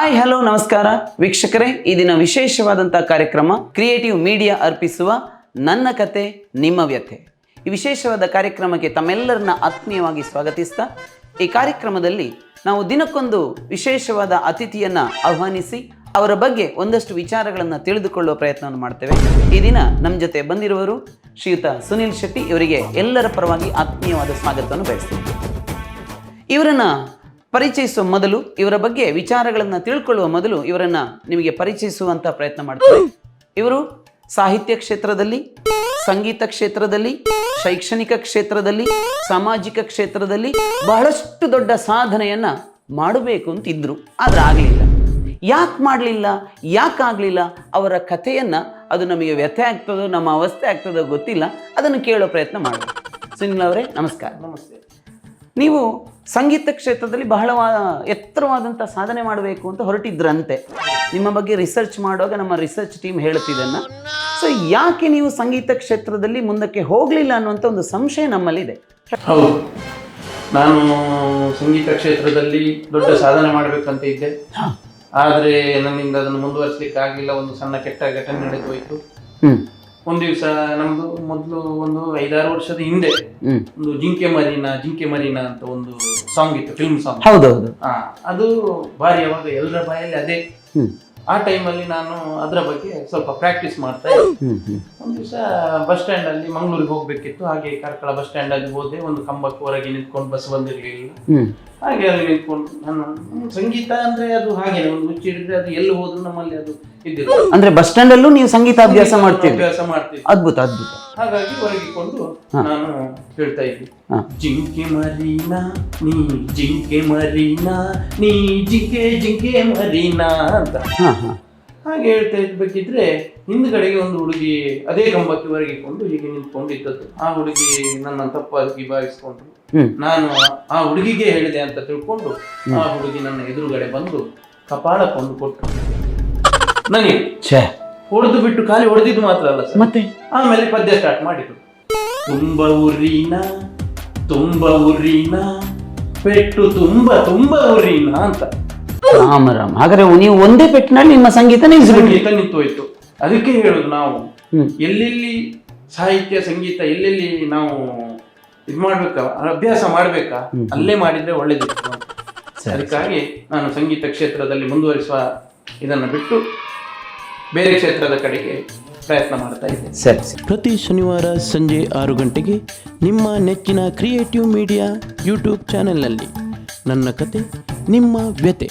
Hi, hello, ನಮಸ್ಕಾರ. ವೀಕ್ಷಕರೇ, ಈ ದಿನ ವಿಶೇಷವಾದಂಥ ಕಾರ್ಯಕ್ರಮ ಕ್ರಿಯೇಟಿವ್ ಮೀಡಿಯಾ ಅರ್ಪಿಸುವ ನನ್ನ ಕತೆ, ನಿಮ್ಮ ವ್ಯಥೆ. ಈ ವಿಶೇಷವಾದ ಕಾರ್ಯಕ್ರಮಕ್ಕೆ ತಮ್ಮೆಲ್ಲರನ್ನ ಆತ್ಮೀಯವಾಗಿ ಸ್ವಾಗತಿಸ್ತಾ, ಈ ಕಾರ್ಯಕ್ರಮದಲ್ಲಿ ನಾವು ದಿನಕ್ಕೊಂದು ವಿಶೇಷವಾದ ಅತಿಥಿಯನ್ನ ಆಹ್ವಾನಿಸಿ, ಅವರ ಬಗ್ಗೆ ಒಂದಷ್ಟು ವಿಚಾರಗಳನ್ನು ತಿಳಿದುಕೊಳ್ಳುವ ಪ್ರಯತ್ನವನ್ನು ಮಾಡ್ತೇವೆ. ಈ ದಿನ ನಮ್ಮ ಜೊತೆ ಬಂದಿರುವವರು ಶ್ರೀಯುತ ಸುನಿಲ್ ಶೆಟ್ಟಿ ಇವರಿಗೆ ಎಲ್ಲರ ಪರವಾಗಿ ಆತ್ಮೀಯವಾದ ಸ್ವಾಗತವನ್ನು ಬಯಸ್ತೀವಿ ಇವರನ್ನ ಪರಿಚಯಿಸುವ ಮೊದಲು ಇವರ ಬಗ್ಗೆ ವಿಚಾರಗಳನ್ನು ತಿಳ್ಕೊಳ್ಳುವ ಮೊದಲು ಇವರನ್ನ ನಿಮಗೆ ಪರಿಚಯಿಸುವಂತ ಪ್ರಯತ್ನ ಮಾಡ್ತಾರೆ ಇವರು ಸಾಹಿತ್ಯ ಕ್ಷೇತ್ರದಲ್ಲಿ, ಸಂಗೀತ ಕ್ಷೇತ್ರದಲ್ಲಿ, ಶೈಕ್ಷಣಿಕ ಕ್ಷೇತ್ರದಲ್ಲಿ, ಸಾಮಾಜಿಕ ಕ್ಷೇತ್ರದಲ್ಲಿ ಬಹಳಷ್ಟು ದೊಡ್ಡ ಸಾಧನೆಯನ್ನ ಮಾಡಬೇಕು ಅಂತ ಇದ್ರು. ಆದ್ರೆ ಆಗಲಿಲ್ಲ. ಯಾಕೆ ಮಾಡಲಿಲ್ಲ? ಯಾಕೆ ಆಗಲಿಲ್ಲ? ಅವರ ಕಥೆಯನ್ನ ಅದು ನಮಗೆ ವ್ಯಥೆ ಆಗ್ತದೋ, ನಮ್ಮ ಅವಸ್ಥೆ ಆಗ್ತದೋ ಗೊತ್ತಿಲ್ಲ. ಅದನ್ನು ಕೇಳೋ ಪ್ರಯತ್ನ ಮಾಡೋಣ. ಸುನಿಲ್ ಅವರೇ, ನಮಸ್ಕಾರ. ನಮಸ್ತೆ. ನೀವು ಸಂಗೀತ ಕ್ಷೇತ್ರದಲ್ಲಿ ಬಹಳ ಎತ್ತರವಾದಂಥ ಸಾಧನೆ ಮಾಡಬೇಕು ಅಂತ ಹೊರಟಿದ್ರಂತೆ. ನಿಮ್ಮ ಬಗ್ಗೆ ರಿಸರ್ಚ್ ಮಾಡುವಾಗ ನಮ್ಮ ರಿಸರ್ಚ್ ಟೀಮ್ ಹೇಳ್ತಿದ್ದನ್ನ ಸೊ ಯಾಕೆ ನೀವು ಸಂಗೀತ ಕ್ಷೇತ್ರದಲ್ಲಿ ಮುಂದಕ್ಕೆ ಹೋಗಲಿಲ್ಲ ಅನ್ನುವಂಥ ಒಂದು ಸಂಶಯ ನಮ್ಮಲ್ಲಿದೆ. ಹೌದು. ನಾನು ಸಂಗೀತ ಕ್ಷೇತ್ರದಲ್ಲಿ ದೊಡ್ಡ ಸಾಧನೆ ಮಾಡಬೇಕಂತ ಇದ್ದೆ. ಆದರೆ ನನ್ನಿಂದ ಅದನ್ನು ಮುಂದುವರಿಸಲಿಕ್ಕೆ ಆಗಲಿಲ್ಲ ಒಂದು ಸಣ್ಣ ಕೆಟ್ಟ ಘಟನೆ ನಡೆದು ಹೋಯಿತು. ಒಂದು ದಿವ್ಸ ನಮ್ದು ಮೊದಲು ಒಂದು ಐದಾರು ವರ್ಷದ ಹಿಂದೆ ಹ್ಮ್. ಒಂದು ಜಿಂಕೆ ಮರಿನ ಜಿಂಕೆ ಮರಿನ ಅಂತ ಒಂದು ಸಾಂಗ್ ಇತ್ತು ಫಿಲ್ಮ್ ಸಾಂಗ್ ಹೌದೌದು ಅದು ಭಾರಿ ಅವಾಗ ಎಲ್ಲರ ಬಾಯಲ್ಲಿ ಅದೇ. ಆ ಆ ಟೈಮಲ್ಲಿ ನಾನು ಅದರ ಬಗ್ಗೆ ಸ್ವಲ್ಪ ಪ್ರಾಕ್ಟೀಸ್ ಮಾಡ್ತಾ ಇದ್ದೆ. ಹ್ಮ್ ಹ್ಮ್. ಒಂದು ದಿವಸ ಬಸ್ ಸ್ಟ್ಯಾಂಡ್ ಅಲ್ಲಿ ಮಂಗಳೂರಿಗೆ ಹೋಗ್ಬೇಕಿತ್ತು. ಹಾಗೆ ಕಾರ್ಕಳ ಬಸ್ ಸ್ಟ್ಯಾಂಡ್ ಅಲ್ಲಿ ಹೋದೆ. ಒಂದು ಕಂಬಕ್ಕೆ ಹೊರಗೆ ನಿಂತ್ಕೊಂಡು ಬಸ್ ಬಂದಿರಲಿಲ್ಲ. ಹ್ಮ್. ಹಾಗೆ ಅಲ್ಲಿ ನಿಂತ್ಕೊಂಡು ನಾನು ಸಂಗೀತ ಅಂದ್ರೆ ಅದು ಹಾಗೆ ಒಂದು ಮುಚ್ಚಿಡಿದ್ರೆ ಅದು ಎಲ್ಲಿ ಹೋದ್ರು ನಮ್ಮಲ್ಲಿ ಅದು ಇದ್ದಿಲ್ಲ. ಅಂದ್ರೆ ಬಸ್ ಸ್ಟ್ಯಾಂಡ್ ಅಲ್ಲೂ ನೀವು ಸಂಗೀತ ಅಭ್ಯಾಸ ಮಾಡ್ತೀವಿ ಅಭ್ಯಾಸ ಮಾಡ್ತೀವಿ. ಅದ್ಭುತ ಅದ್ಭುತ. ಹಾಗಾಗಿ ಹೊರಗಿಕೊಂಡು ನಾನು ಹೇಳ್ತಾ ಇದ್ದೆ. ಜಿಂಕೆ ಮರೀನಾ ನೀ ಜಿಂಕೆ ಮರೀನಾ ನೀ ಜಿಂಕೆ ಜಿಂಕೆ ಮರೀನಾ ಅಂತ. ಹಾ ಹಾ. ಹಾಗೆ ಹೇಳ್ತಾ ಇರ್ಬೇಕಿದ್ರೆ ಹಿಂದ್ಗಡೆಗೆ ಒಂದು ಹುಡುಗಿ ಅದೇ ಕಂಬಕ್ಕೆ ಹೊರಗಿಕೊಂಡು ಹೀಗೆ ನಿಂತ್ಕೊಂಡಿದ್ದದ್ದು. ಆ ಹುಡುಗಿ ನನ್ನ ತಪ್ಪಾಗಿ ಭಾವಿಸ್ಕೊಂಡು ನಾನು ಆ ಹುಡುಗಿಗೆ ಹೇಳಿದೆ ಅಂತ ತಿಳ್ಕೊಂಡು ಆ ಹುಡುಗಿ ನನ್ನ ಎದುರುಗಡೆ ಬಂದು ಕಪಾಳ ಕೊಂಡು ಕೊಟ್ಟು ನನಗೆ ಛೇ. ಹೊಡೆದು ಬಿಟ್ಟು ಖಾಲಿ ಹೊಡೆದಿದ್ದು ಮಾತ್ರ ಅಲ್ಲ ಸರ್. ಮತ್ತೆ? ಆಮೇಲೆ ಪದ್ಯ ಸ್ಟಾರ್ಟ್ ಮಾಡಿದ್ರು ತುಂಬ ಉರಿನ ತುಂಬ ಉರಿನ ಪೆಟ್ಟು ತುಂಬ ತುಂಬ ಉರಿನ ಅಂತ. ರಾಮ ರಾಮ. ಹಾಗಾದ್ರೆ ನೀವು ಒಂದೇ ಪೆಟ್ಟಿನಲ್ಲಿ ನಿಮ್ಮ ಸಂಗೀತ ನಿಲ್ಲಿಸ್ಬಿಟ್ರಿ ಸಂಗೀತ ನಿಂತು ಅದಕ್ಕೆ ಹೇಳುದು ನಾವು ಹ್ಮ್. ಎಲ್ಲೆಲ್ಲಿ ಸಾಹಿತ್ಯ ಸಂಗೀತ ಎಲ್ಲೆಲ್ಲಿ ನಾವು ಇದು ಮಾಡ್ಬೇಕಾ ಅಭ್ಯಾಸ ಮಾಡ್ಬೇಕಾ ಅಲ್ಲೇ ಮಾಡಿದ್ರೆ ಒಳ್ಳೇದಿತ್ತು. ಅದಕ್ಕಾಗಿ ನಾನು ಸಂಗೀತ ಕ್ಷೇತ್ರದಲ್ಲಿ ಮುಂದುವರಿಸುವ ಇದನ್ನು ಬಿಟ್ಟು ಬೇರೆ ಕ್ಷೇತ್ರದ ಕಡೆಗೆ ಪ್ರಯತ್ನ ಮಾಡ್ತಾ ಇದ್ದೆ ಸರಿ ಸರಿ. ಪ್ರತಿ ಶನಿವಾರ ಸಂಜೆ ಆರು ಗಂಟೆಗೆ ನಿಮ್ಮ ನೆಚ್ಚಿನ ಕ್ರಿಯೇಟಿವ್ ಮೀಡಿಯಾ ಯೂಟ್ಯೂಬ್ ಚಾನೆಲ್ನಲ್ಲಿ ನನ್ನ ಕತೆ ನಿಮ್ಮ ವ್ಯತೆ